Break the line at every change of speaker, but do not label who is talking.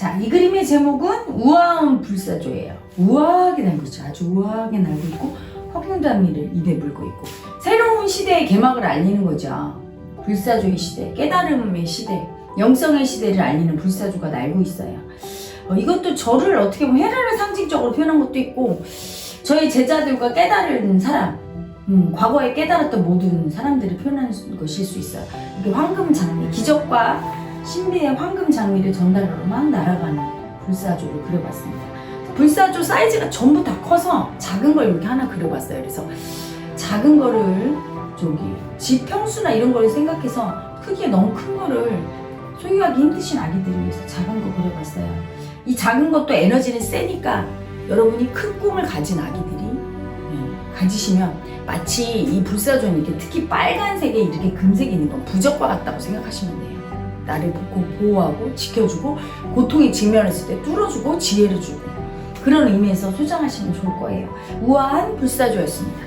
자, 이 그림의 제목은 우아한 불사조예요. 우아하게 날고 있죠. 아주 우아하게 날고 있고 허풍단미를 입에 물고 있고 새로운 시대의 개막을 알리는 거죠. 불사조의 시대, 깨달음의 시대, 영성의 시대를 알리는 불사조가 날고 있어요. 어, 이것도 저를 어떻게 보면 헤라를 상징적으로 표현한 것도 있고 저희 제자들과 깨달은 사람, 음, 과거에 깨달았던 모든 사람들을 표현하는 것일 수 있어요. 이게 황금 장미, 기적과 신비의 황금 장미를 막 날아가는 불사조를 그려봤습니다. 불사조 사이즈가 전부 다 커서 작은 걸 이렇게 하나 그려봤어요. 그래서 작은 거를 저기 집 평수나 이런 걸 생각해서 크기가 너무 큰 거를 소유하기 힘드신 아기들을 위해서 작은 거 그려봤어요. 이 작은 것도 에너지는 세니까 여러분이 큰 꿈을 가진 아기들이 예, 가지시면 마치 이 불사조는 이렇게 특히 빨간색에 이렇게 금색이 있는 건 부적과 같다고 생각하시면 돼요. 나를 보- 보호하고 지켜주고 고통에 직면했을 때 뚫어주고 지혜를 주고 그런 의미에서 소장하시면 좋을 거예요. 우아한 불사조였습니다.